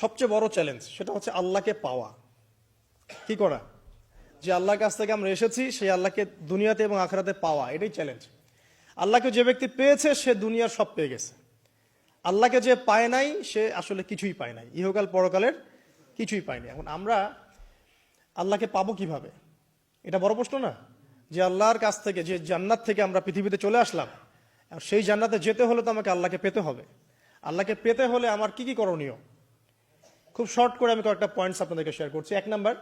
সবচেয়ে বড় চ্যালেঞ্জ সেটা হচ্ছে আল্লাহকে পাওয়া। কি করা? যে আল্লাহর কাছ থেকে আমরা এসেছি, সেই আল্লাহকে দুনিয়াতে এবং আখরাতে পাওয়া, এটাই চ্যালেঞ্জ আল্লাহকে যে ব্যক্তি পেয়েছে, সে দুনিয়ার সব পেয়ে গেছে। আল্লাহকে যে পায় নাই, সে আসলে কিছুই পায় নাই। ইহকাল পরকালের কিছুই পায়নি এখন আমরা আল্লাহকে পাবো কীভাবে? এটা বড় প্রশ্ন না? যে আল্লাহর কাছ থেকে, যে জান্নাত থেকে আমরা পৃথিবীতে চলে আসলাম, সেই জান্নাতে যেতে হলে তো আমাকে আল্লাহকে পেতে হবে। আল্লাহকে পেতে হলে আমার কি কি করণীয়? খুব শর্ট করে আমি কয়েকটা পয়েন্টস আপনাদেরকে শেয়ার করছি। এক নাম্বার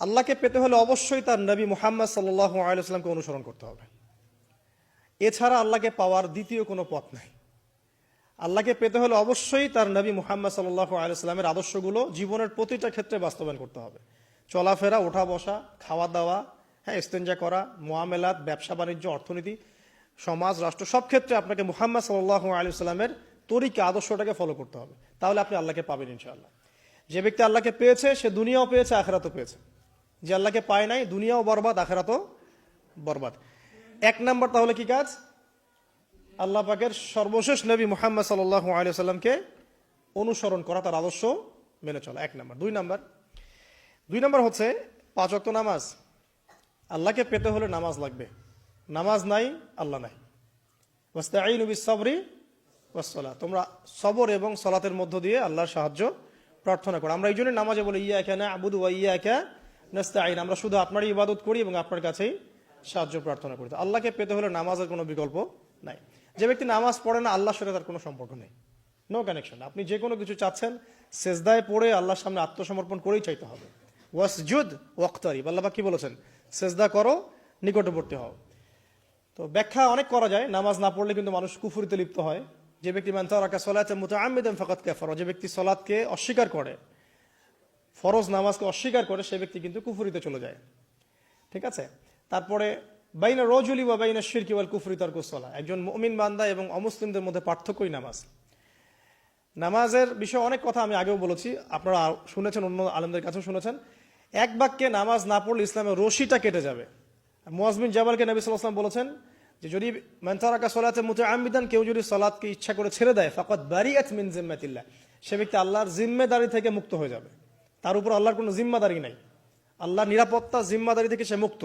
আল্লাহকে পেতে হলে অবশ্যই তার নবী মুহাম্মদ সাল্লাহ আলাইসলামকে অনুসরণ করতে হবে। এছাড়া আল্লাহকে পাওয়ার দ্বিতীয় কোনো পথ নাই। আল্লাহকে পেতে হলে অবশ্যই তার নবী মুহাম্মদ সাল্লাহ আলাইস্লামের আদর্শগুলো জীবনের প্রতিটা ক্ষেত্রে বাস্তবায়ন করতে হবে। চলাফেরা ওঠা বসা খাওয়া দাওয়া হ্যাঁ ইস্তেঞ্জা করা, মোয়ামেলাত ব্যবসা বাণিজ্য অর্থনীতি, সমাজ, রাষ্ট্র, সব ক্ষেত্রে আপনাকে মুহাম্মদ সাল্লাহ আলাইস্লামের তরিকা, আদর্শটাকে ফলো করতে হবে। তাহলে আপনি আল্লাহকে পাবেন ইনশাআল্লাহ। যে ব্যক্তি আল্লাহকে পেয়েছে, সে দুনিয়াও পেয়েছে, আখেরাতও পেয়েছে। যে আল্লাহকে পায় নাই, দুনিয়াও বরবাদ, আখেরাতও বরবাদ। এক নাম্বার তাহলে কি কাজ? আল্লাহ পাকের সর্বশেষ নবী মোহাম্মদ সাল্লাহ আলিয়া সাল্লামকে অনুসরণ করা, তার আদর্শ মেনে চলা। এক নাম্বার। দুই নাম্বার। দুই নাম্বার হচ্ছে, পাঁচ অক্ত নামাজ। আল্লাহকে পেতে হলে নামাজ লাগবে। নামাজ নাই, আল্লাহ নাই। ওয়াস্তাঈন বিসবরি ওয়াসসালাহ তোমরা সবর এবং সলাতের মধ্য দিয়ে আল্লাহর সাহায্য প্রার্থনা করো। আমরা এই জন্য নামাজে বলি ইয়া একা না আবুদু ওয়া ইয়া একা আইন আমরা শুধু আপনারই ইবাদত করি এবং আপনার কাছেই সাহায্য প্রার্থনা করি। আল্লাহকে পেতে হলে নামাজের কোনো বিকল্প নাই। যে ব্যক্তি নামাজ পড়ে না, আল্লাহর সাথে তার কোনো সম্পর্ক নেই। নো কানেকশন আপনি যে কোনো কিছু চাচ্ছেন, সেজদায় পড়ে আল্লাহর সামনে আত্মসমর্পণ করেই চাইতে হবে। ওয়াসজুদ ওয়াক্তারিব। আল্লাহ কি বলেছেন? সেজদা করো, নিকটবর্তী হও। তো ব্যাখ্যা অনেক করা যায়। নামাজ না পড়লে কিন্তু মানুষ কুফুরিতে লিপ্ত হয়। যে ব্যক্তি মান্তারাকা সলাতে মুতাআম্মিদান ফাকাত কাফারা, যে ব্যক্তি সলাৎকে অস্বীকার করে, ফরজ নামাজকে অস্বীকার করে, সে ব্যক্তি কিন্তু কুফুরিতে চলে যায়। ঠিক আছে? তারপরে, বাইনা রজুলি বা বাইনা শিরকি ওয়াল কুফরি তার কুসলা একজন মুমিন বান্দা এবং অমুসলিমদের মধ্যে পার্থক্যই নামাজ। নামাজের বিষয়ে অনেক কথা আমি আগেও বলেছি, আপনারা শুনেছেন, অন্য আলমদের কাছেও শুনেছেন। এক বাক্যে নামাজ না পড়লে ইসলামের রশিটা কেটে যাবে। মোয়াজমিন জাবালকে নবী সাল্লাম বলেছেন যে যদি মেন্তারাকা সলাতে মুতে আমিদান কেউ যদি সলাদকে ইচ্ছা করে ছেড়ে দেয় ফাকত বারিয়াত মিন জিম্মাতিল্লাহ, সে ব্যক্তি আল্লাহর জিম্মেদারি থেকে মুক্ত হয়ে যাবে। তার উপর আল্লাহর কোনো জিম্মাদারি নাই। আল্লাহর নিরাপত্তা জিম্মাদারি থেকে সে মুক্ত।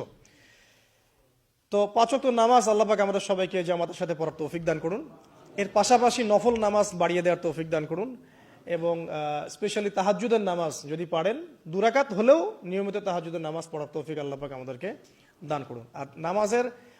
তো পাঁচক নামাজ আল্লাহ পাক আমাদের সবাইকে জামাতের সাথে পড়ার তৌফিক দান করুন। এর পাশাপাশি নফল নামাজ বাড়িয়ে দেওয়ার তৌফিক দান করুন এবং স্পেশালি তাহাজুদের নামাজ যদি পারেন দুরাকাত হলেও নিয়মিত তাহাজুদের নামাজ পড়ার তৌফিক আল্লাহ পাক আমাদেরকে দান করুন। আর নামাজের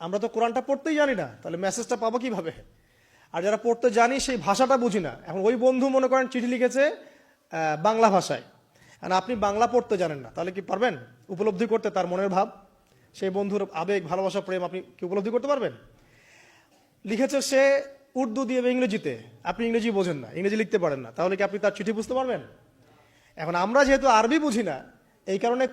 আমরা তো কোরআনটা পড়তেই জানি না, তাহলে মেসেজটা পাবো কীভাবে? আর যারা পড়তে জানি, সেই ভাষাটা বুঝি না। এখন ওই বন্ধু মনে করেন চিঠি লিখেছে বাংলা ভাষায়। আর আপনি বাংলা পড়তে জানেন না, তাহলে কি পারবেন? উপলব্ধি করতে তার মনের ভাব, সেই বন্ধুর আবেগ, ভালোবাসা, প্রেম আপনি কি উপলব্ধি করতে পারবেন? লিখেছে সে উর্দু দিয়ে ইংরেজিতে। আপনি ইংরেজি বোঝেন না, ইংরেজি লিখতে পারেন না, তাহলে কি আপনি তার চিঠি বুঝতে পারবেন? এখন আমরা যেহেতু আরবি বুঝি না, এই কারণে